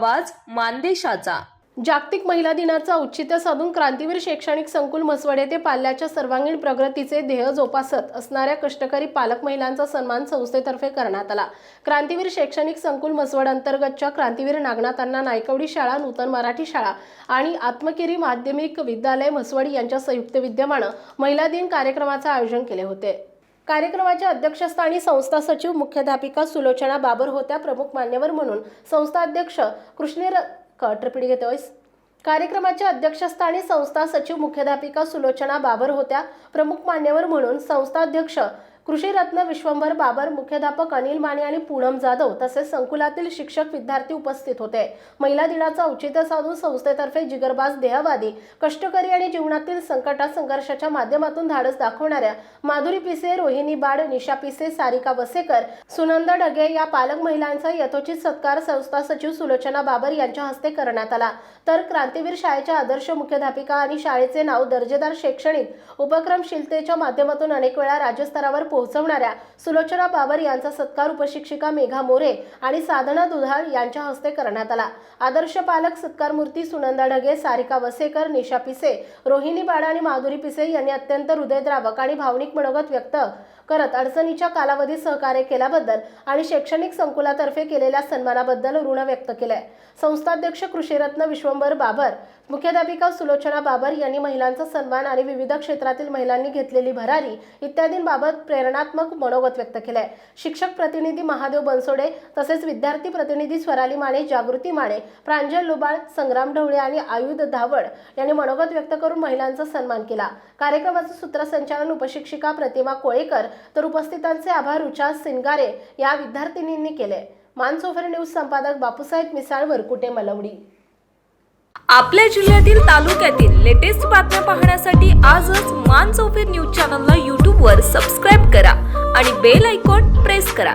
आवाज मानदेशाचा. जागतिक महिला दिनाचा औचित्य साधून क्रांतीवीर शैक्षणिक संकुल म्हसवड ते पाल्याच्या सर्वांगीण प्रगतीचे ध्येय जोपासत असणाऱ्या कष्टकरी पालक महिलांचा सन्मान संस्थेतर्फे करण्यात आला. क्रांतीवीर शैक्षणिक संकुल म्हसवड अंतर्गतच्या क्रांतीवीर नागनाथांना नायकवडी शाळा नूतन मराठी शाळा आणि आत्मकिरी माध्यमिक विद्यालय म्हसवड यांच्या संयुक्त विद्यमानं महिला दिन कार्यक्रमाचे आयोजन केले होते. कार्यक्रमाच्या अध्यक्षस्थानी संस्था सचिव मुख्याध्यापिका सुलोचना बाबर होत्या प्रमुख मान्यवर म्हणून. संस्था अध्यक्ष कृष्णेर कट घेतोयस कार्यक्रमाच्या अध्यक्षस्थानी संस्था सचिव मुख्याध्यापिका सुलोचना बाबर होत्या प्रमुख मान्यवर म्हणून. संस्था अध्यक्ष कृषीरत्न विश्वंभर बाबर मुख्याध्यापक अनिल माने आणि पूनम जाधव तसेच संकुलातील शिक्षक विद्यार्थी उपस्थित होते. महिला दिनाचं औचित्य साधून संस्थेतर्फे जिगरबाज देहवादी कष्टकरी आणि जीवनातील संकटात संघर्षाच्या माध्यमातून धाडस दाखवणाऱ्या माधुरी पिसे रोहिणी बाड निशा पिसे सारिका वसेकर सुनंदा ढगे या पालक महिलांचा यथोचित सत्कार संस्था सचिव सुलोचना बाबर यांच्या हस्ते करण्यात आला. तर क्रांतीवीर शाळेच्या आदर्श मुख्याध्यापिका आणि शाळेचे नाव दर्जेदार शैक्षणिक उपक्रमशीलतेच्या माध्यमातून अनेक वेळा राज्यस्तरावर पोहोचवणाऱ्या सुलोचना बाबर यांचा सत्कार उपशिक्षिका मेघा मोरे आणि साधना दुधाळ यांच्या हस्ते करण्यात आला. आदर्श पालक सत्कार मूर्ती सुनंदा ढगे सारिका वसेकर निशा पिसे रोहिणी बाडा आणि माधुरी पिसे यांनी अत्यंत हृदयद्रावक आणि भावनिक मनोगत व्यक्त करत अडचणीच्या कालावधीत सहकार्य केल्याबद्दल आणि शैक्षणिक संकुलातर्फे केलेल्या सन्मानाबद्दल ऋण व्यक्त केलंय. संस्थाध्यक्ष कृषीरत्न विश्वंभर बाबर मुख्याध्यापिका सुलोचना बाबर यांनी महिलांचा सन्मान आणि विविध क्षेत्रातील महिलांनी घेतलेली भरारी इत्यादींबाबत प्रेरणात्मक मनोगत व्यक्त केलंय. शिक्षक प्रतिनिधी महादेव बनसोडे तसेच विद्यार्थी प्रतिनिधी स्वराली माने जागृती माने प्रांजल लुबाळ संग्राम ढवळे आणि आयुध धावड यांनी मनोगत व्यक्त करून महिलांचा सन्मान केला. कार्यक्रमाचं सूत्रसंचालन उपशिक्षिका प्रतिमा कोळेकर तर उपस्थितांचे आभार रुचा सिंगारे या विद्यार्थिनींनी केले. मानसोफर न्यूज संपादक बापूसाहेब मिसाळ वरकुटे मलवडी? आपल्या जिल्ह्यातील तालुक्यातील लेटेस्ट बातम्या पाहण्यासाठी आजच मान चौफेर न्यूज चॅनलला यूट्यूबवर सबस्क्राईब करा आणि बेल आयकॉन प्रेस करा.